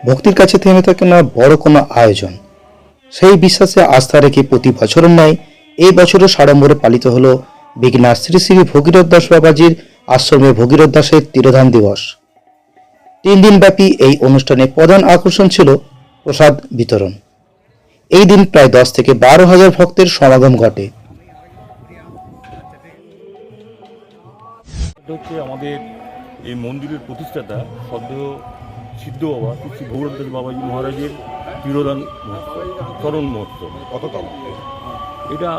ভক্তির কাছে থেমে থাকে না বড় কোনো আয়োজন। সেই বিশ্বাসে আস্থা রেখে প্রতি বছরের ন্যায় এই বছরও সাড়ম্বরে পালিত হলো বিঘ্নার শ্রী শ্রী ভগীরথ দাস বাবাজির আশ্রমে ভগীরথ দাসের তিরোধান দিবস। তিন দিনব্যাপী এই অনুষ্ঠানে প্রধান আকর্ষণ ছিল প্রসাদ বিতরণ। এই দিন প্রায় দশ থেকে বারো হাজার ভক্তের সমাগম ঘটে। হচ্ছে আমাদের এই মন্দিরের প্রতিষ্ঠাতা সদ্য সিদ্ধ বাবা শ্রী ভগবত বাবাজি মহারাজের তিরোদান মহোৎসব চরণ মহোৎসব কততম? এটা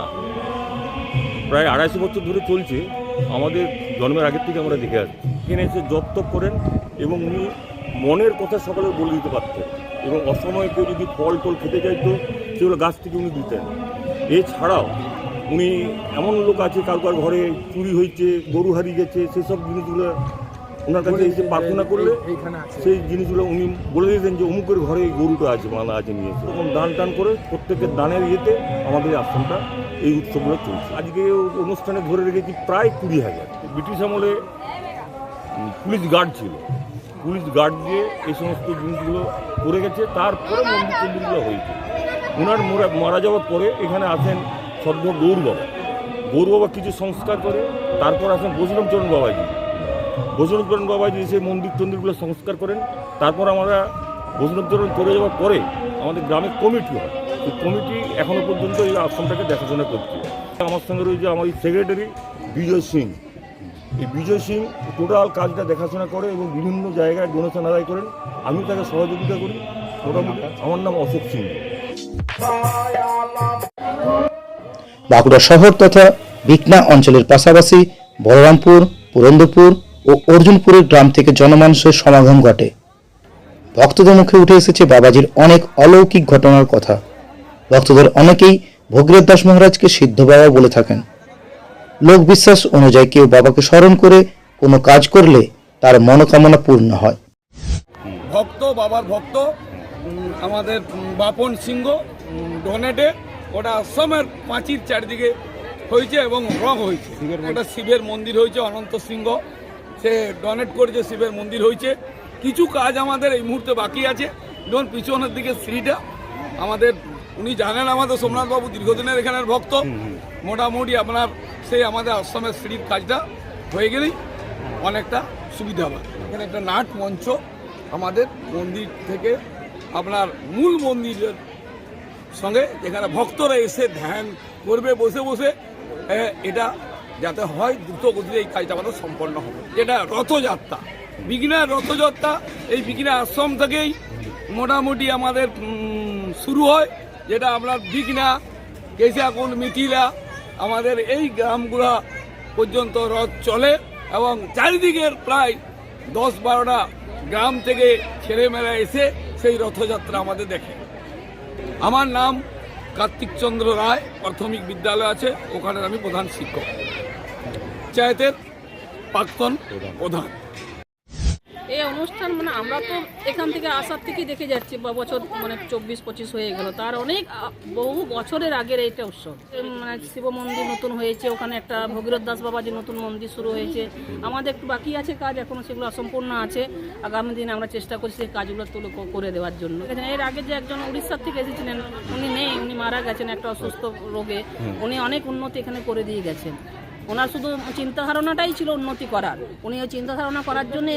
প্রায় আড়াইশো বছর ধরে চলছে। আমাদের জন্মের আগের থেকে আমরা দেখে আসছি। এখানে এসে জপ তপ করেন এবং উনি মনের কথা সকলে বলে দিতে পারতেন। এবং অসময়ে কেউ যদি ফল টল খেতে চাইতো সেগুলো গাছ থেকে উনি দিতেন। এছাড়াও উনি এমন লোক আছে কারও কার ঘরে চুরি হয়েছে গরু হারিয়ে গেছে সেসব জিনিসগুলো ওনার কাছে এসে প্রার্থনা করলে সেই জিনিসগুলো উনি বলে দিতেন যে অমুকের ঘরে এই গরুটা আছে মালা আছে নিয়ে এসে। এবং দান টান করে প্রত্যেকের দানের ইয়েতে আমাদের এই আশ্রমটা এই উৎসবগুলো চলছে। আজকে অনুষ্ঠানে ধরে রেখেছি প্রায় কুড়ি হাজার। ব্রিটিশ আমলে পুলিশ গার্ড ছিল। পুলিশ গার্ড দিয়ে এই সমস্ত জিনিসগুলো করে গেছে। তারপরে মন্দির টন্দিরগুলো হয়েছে। ওনার মরা মারা যাওয়ার পরে এখানে আসেন সদ্য গৌর বাবা। গৌর বাবা কিছু সংস্কার করে তারপর আসেন বজরংচরণ বাবাজি। বজরংচরণ বাবাজি সেই মন্দির টন্দিরগুলো সংস্কার করেন, তারপর আমরা বজরংচরণ করে যাওয়ার পরে আমাদের গ্রামে কমিটি হয়। সেই কমিটি এখনও পর্যন্ত এই আশ্রমটাকে দেখাশোনা করছে। আমার সঙ্গে রয়েছে আমার সেক্রেটারি বিজয় সিং। এই বিজয় সিং টোটাল কাজটা দেখাশোনা করে এবং বিভিন্ন জায়গায় ডোনেশন আদায় করেন। আমি তাকে সহযোগিতা করি। আমার নাম অশোক সিং। বাঁকুড়া শহর তথা বিকনা অঞ্চলের পাশাপাশি বলরামপুর, পুরন্দপুর ও অর্জুনপুরের গ্রাম থেকে জনমানুষের সমাগম ঘটে। ভক্তদের মুখে উঠে এসেছে বাবাজির অনেক অলৌকিক ঘটনার কথা। ভক্তদের অনেকেই ভগীরথ দাস মহারাজকে সিদ্ধ বাবা বলে থাকেন। লোক বিশ্বাস অনুযায়ী কেউ বাবাকে স্মরণ করে কোনো কাজ করলে তার মনোকামনা পূর্ণ হয়। ভক্ত বাবার ভক্ত আমাদের বাপন সিংহ ডোনেটে ওটা আশ্রমের পাঁচির চারিদিকে হয়েছে এবং রং হয়েছে। একটা শিবের মন্দির হয়েছে অনন্ত সিংহ। সে ডোনেট করেছে শিবের মন্দির হয়েছে। কিছু কাজ আমাদের এই মুহূর্তে বাকি আছে। যেমন পিছনের দিকে সিঁড়িটা। আমাদের উনি জানেন আমাদের সোমনাথবাবু দীর্ঘদিনের এখানের ভক্ত। মোটামুটি আপনার সেই আমাদের আশ্রমের সিঁড়ির কাজটা হয়ে গেলেই অনেকটা সুবিধা হবে। এখানে একটা নাট মঞ্চ আমাদের মন্দির থেকে আপনার মূল মন্দিরের সঙ্গে যেখানে ভক্তরা এসে ধ্যান করবে বসে বসে এটা যাতে হয় দ্রুত গতিতে এই কাজটা আমাদের সম্পন্ন হবে। যেটা রথযাত্রা। বিঘ্নার রথযাত্রা, এই বিঘ্না আশ্রম থেকেই মোটামুটি আমাদের শুরু হয়, যেটা আপনার বিঘ্না কেশাকুল মিথিলা, আমাদের এই গ্রামগুলা পর্যন্ত রথ চলে এবং চারিদিকের প্রায় দশ বারোটা গ্রাম থেকে ছেলেমেয়েরা এসে সেই রথযাত্রা আমাদের দেখে। আমার নাম কার্তিক চন্দ্র রায়, প্রাথমিক বিদ্যালয় আছে ওখানে আমি প্রধান শিক্ষক। পঞ্চায়েতের প্রাক্তন প্রধান। এই অনুষ্ঠান মানে আমরা তো এখান থেকে আসার থেকেই দেখে যাচ্ছি, বা বছর মানে চব্বিশ, পঁচিশ হয়ে গেল। তার অনেক বহু বছরের আগের এইটা উৎসব। মানে শিব মন্দির নতুন হয়েছে, ওখানে একটা ভগীরথ দাস বাবাজির নতুন মন্দির শুরু হয়েছে। আমাদের একটু বাকি আছে কাজ, এখনও সেগুলো অসম্পূর্ণ আছে। আগামী দিনে আমরা চেষ্টা করছি সেই কাজগুলো তুলে করে দেওয়ার জন্য। এর আগে যে একজন উড়িষ্যার থেকে এসেছিলেন, উনি নেই, উনি মারা গেছেন একটা অসুস্থ রোগে। উনি অনেক উন্নতি এখানে করে দিয়ে গেছেন। ওনার শুধু চিন্তাধারণাটাই ছিল উন্নতি করার। উনি ওই চিন্তাধারণা করার জন্য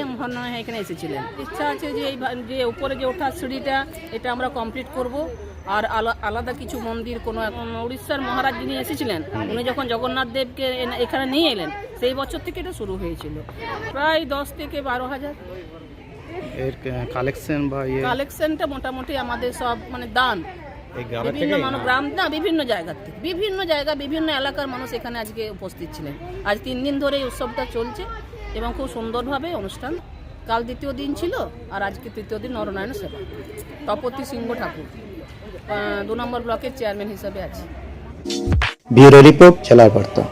এখানে এসেছিলেন। ইচ্ছা আছে যে এই যে উপরে যে ওঠার সিঁড়িটা এটা আমরা কমপ্লিট করব। আর আলা- আলাদা কিছু মন্দির কোনো এখন উড়িষ্যার মহারাজ যিনি এসেছিলেন উনি যখন জগন্নাথ দেবকে এখানে নিয়ে এলেন সেই বছর থেকে এটা শুরু হয়েছিল। প্রায় দশ থেকে বারো হাজার। এর কালেকশন বা ইয়ে? কালেকশনটা মোটামুটি আমাদের সব মানে দান। বিভিন্ন মানুষ গ্রাম না বিভিন্ন জায়গার থেকে। বিভিন্ন জায়গা বিভিন্ন এলাকার মানুষ এখানে আজকে উপস্থিত ছিলেন। আজ তিন দিন ধরে এই উৎসবটা চলছে এবং খুব সুন্দরভাবে অনুষ্ঠান। কাল দ্বিতীয় দিন ছিল আর আজকে তৃতীয় দিন নরনারায়ণ সেবা। তপতি সিংহ ঠাকুর দু নম্বর ব্লকের চেয়ারম্যান হিসাবে আছে। ব্যুরো রিপোর্ট জেলার বার্তা